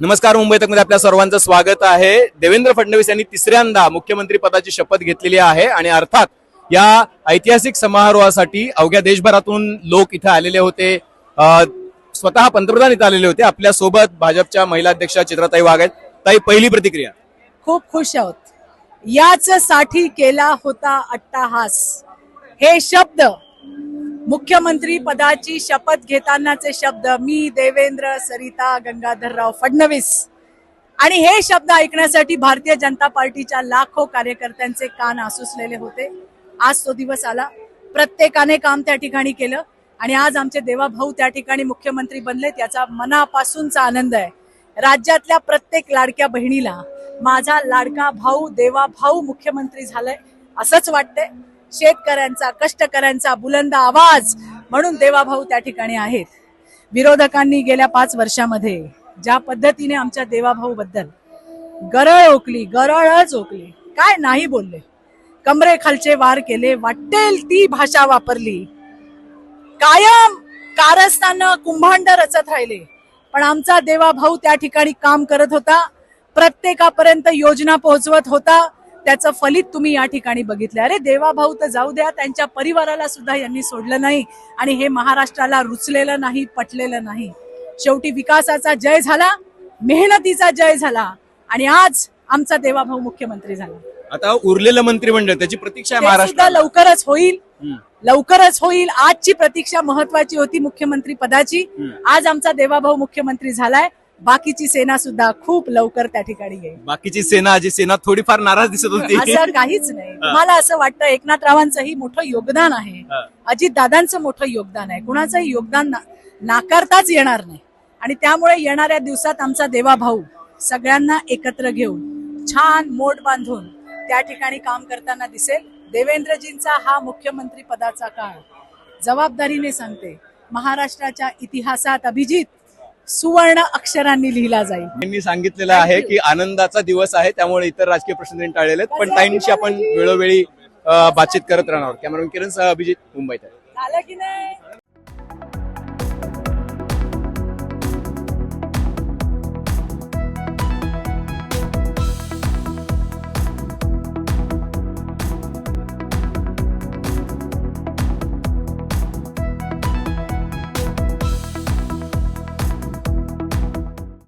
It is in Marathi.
नमस्कार मुंबई तकमध्ये आपल्या सर्वांचं स्वागत आहे. देवेंद्र फडणवीस यांनी तिसऱ्यांदा मुख्यमंत्री पदाची शपथ घेतलेली आहे आणि अर्थात या ऐतिहासिक समारोहासाठी अवघ्या देशभरातून लोक इथे आलेले होते. स्वतः पंतप्रधान इथे आलेले होते. आपल्यासोबत भाजपच्या महिला अध्यक्षा चित्राताई वाघ आहेत ताई पहिली प्रतिक्रिया. खूप खुश आहोत. याच साठी केला होता अट्टाहास. हे शब्द मुख्यमंत्री पदाची शपथ घेतानाचे शब्द मी देवेंद्र सरिता गंगाधरराव फडणवीस. आणि हे शब्द ऐकण्यासाठी भारतीय जनता पार्टीच्या लाखो कार्यकर्त्यांचे कान आसुसलेले होते. आज तो दिवस आला. प्रत्येकाने काम त्या ठिकाणी केलं. आणि आज आमचे देवाभाऊ त्या ठिकाणी मुख्यमंत्री बनले त्याचा मनापासूनचा आनंद आहे. राज्यातल्या प्रत्येक लाडक्या बहिणीला माझा लाडका भाऊ देवाभाऊ मुख्यमंत्री झालाय असंच वाटतंय. शेतकऱ्यांचा कष्टकऱ्यांचा बुलंद आवाज म्हणून देवाभाऊ त्या ठिकाणी आहेत. विरोधकांनी गेल्या पाच वर्षामध्ये ज्या पद्धतीने आमच्या देवाभाऊ बद्दल गरळ ओकली गरळच ओकली काय नाही बोलले. कमरे खालचे वार केले वाटेल ती भाषा वापरली. कायम कारस्थानं कुंभांड रचत राहिले. पण आमचा देवाभाऊ त्या ठिकाणी काम करत होता. प्रत्येकापर्यंत योजना पोहोचवत होता. त्याचं फलित तुम्ही या ठिकाणी बघितलं अरे देवा भाऊ तर जाऊ द्या त्यांच्या परिवाराला सुद्धा यांनी सोडलं नाही. आणि हे महाराष्ट्राला रुचलेलं नाही पटलेलं नाही. शेवटी विकासाचा जय झाला मेहनतीचा जय झाला आणि आज आमचा देवा भाऊ मुख्यमंत्री झाला. आता उरलेलं मंत्रिमंडळ त्याची प्रतीक्षा महाराष्ट्र लवकरच होईल. लवकरच होईल. आजची प्रतीक्षा महत्वाची होती मुख्यमंत्री पदाची. आज आमचा देवाभाऊ मुख्यमंत्री झालाय. बाकीची सेना सुद्धा खूप लवकर त्या ठिकाणी येईल. बाकीची सेना जी सेना थोडीफार नाराज दिसत होती. असं काहीच नाही. मला असं वाटतं एकनाथरावांचंही मोठं योगदान आहे. अजित दादांचं मोठं योगदान आहे. कुणाचंही योगदान ना- नाकारताच येणार नाही. आणि त्यामुळे येणाऱ्या दिवसात आमचा देवाभाऊ सगळ्यांना एकत्र घेऊन छान मोठ बांधून त्या ठिकाणी काम करताना दिसेल. देवेंद्रजींचा हा मुख्यमंत्री पदाचा काळ जबाबदारीने सांगते. महाराष्ट्राच्या इतिहासात अभिजित सुवर्ण अक्षरांनी लिहिला जाईल. त्यांनी सांगितलेलं आहे की आनंदाचा दिवस आहे त्यामुळे इतर राजकीय प्रश्न त्यांनी टाळलेले आहेत. पण ताईंशी आपण वेळोवेळी बातचीत करत राहणार. कॅमेरामॅन किरण सह अभिजित मुंबईत झालं की नाही?